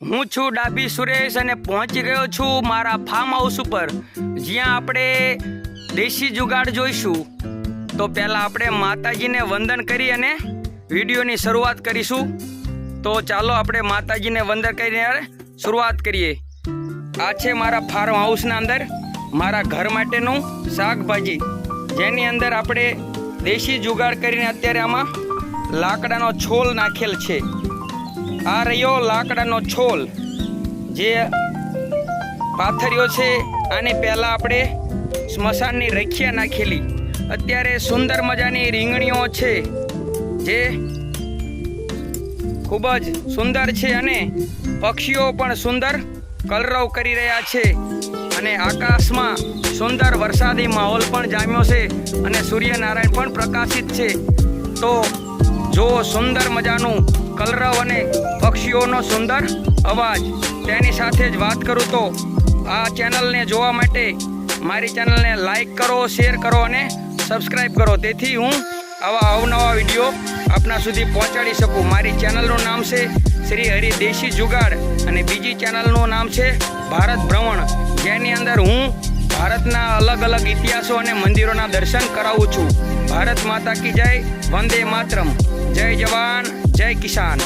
હું છું ડાબી સુરેશ અને પહોંચી ગયો છું મારા ફાર્મ હાઉસ ઉપર. જ્યાં આપણે દેશી જુગાડ જોઈશું. તો પહેલાં આપણે માતાજીને વંદન કરી અને વિડીયોની શરૂઆત કરીશું. તો ચાલો આપણે માતાજીને વંદન કરીને શરૂઆત કરીએ. આ છે મારા ફાર્મ હાઉસના અંદર મારા ઘર માટેનું શાકભાજી. જેની અંદર આપણે દેશી જુગાડ કરીને અત્યારે આમાં લાકડાનો છોલ નાખેલ છે. આ રહ્યો લાકડાનો છોલ. જે પાથર્યો છે, આને પહેલાં આપણે સ્મશાનની રખિયા નાખેલી. અત્યારે સુંદર મજાની રીંગણીઓ છે, જે ખૂબ જ સુંદર છે અને પક્ષીઓ પણ સુંદર કલરવ કરી રહ્યા છે. અને આકાશમાં સુંદર વરસાદી માહોલ પણ જામ્યો છે અને સૂર્યનારાયણ પણ પ્રકાશિત છે. તો જો સુંદર મજાનું કલરવ અને પક્ષીઓનો સુંદર અવાજ. તેની સાથે જ વાત કરું તો આ ચેનલને જોવા માટે મારી ચેનલને લાઈક કરો, શેર કરો અને સબસ્ક્રાઈબ કરો. તેથી હું આવા અવનવા વીડિયો આપના સુધી પહોંચાડી શકું. મારી ચેનલનું નામ છે શ્રી હરિ દેશી જુગાડ અને બીજી ચેનલનું નામ છે ભારત ભ્રમણ. જેની અંદર હું ભારતના અલગ અલગ ઇતિહાસો અને મંદિરોના દર્શન કરાવું છું. ભારત માતા કી જય, વંદે માતરમ. જય જવાન. જય કિસાન